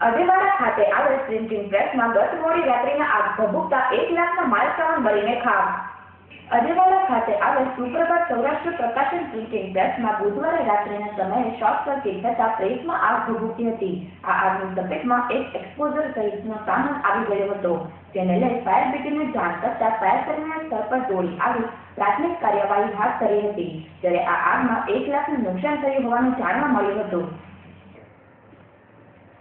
અજેવાડા ખાતે આવેલ પ્રિન્ટિંગ પ્રેસમાં ગત મોડી રાત્રિના આગ ભભૂકતા એક લાખના માલસામાન મળીને ખાખ અજેવાડા ખાતે આવેલ સુપ્રભાત સૌરાષ્ટ્ર પ્રકાશન પ્રિન્ટિંગ પ્રેસમાં બુધવારે રાત્રિના સમયે શોર્ટ સર્કિટ થતાં પ્રેસમાં આગ ભભૂકી હતી. આ આગની તપેટમાં એક એક્સપોઝર સહિતનો સામાન આવી ગયો હતો. જેને લઈ ફાયર બ્રિગેડને જાણ કરતા ફાયર કર્મીઓ સ્થળ પર દોડી આવી પ્રાથમિક કાર્યવાહી હાથ ધરી હતી. જ્યારે આ આગમાં એક લાખનું નુકસાન થયું હોવાનું જાણવા મળ્યું હતું.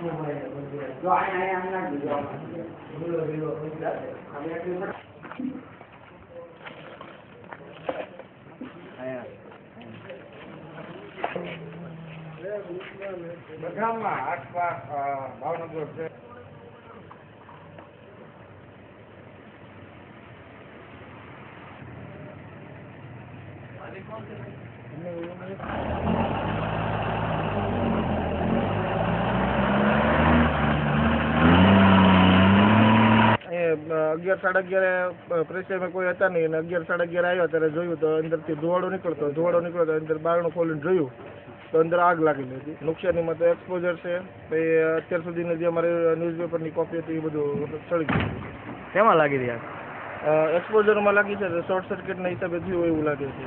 જો અહીંયા આમ નાખી દો બધામાં આસપાસ અ, ભાવનગર છે અહીંયા અગિયાર સાડા અગિયારે પ્રેસરમાં કોઈ હતા નહીં અને અગિયાર સાડા અગિયાર આવ્યા ત્યારે જોયું તો અંદરથી ધુવાડો નીકળતો ધુવાડો નીકળતો અંદર બારણું ખોલીને જોયું તો અંદર આગ લાગેલી હતી. નુકસાનીમાં તો એક્સપોઝર છે. પછી અત્યાર સુધીની જે અમારી ન્યૂઝપેપરની કોપી હતી એ બધું સળી ગયું શેમાં લાગી રહ્યા એક્સપોઝરમાં લાગી છે શોર્ટ સર્કિટના હિસાબે થયું એવું લાગે છે.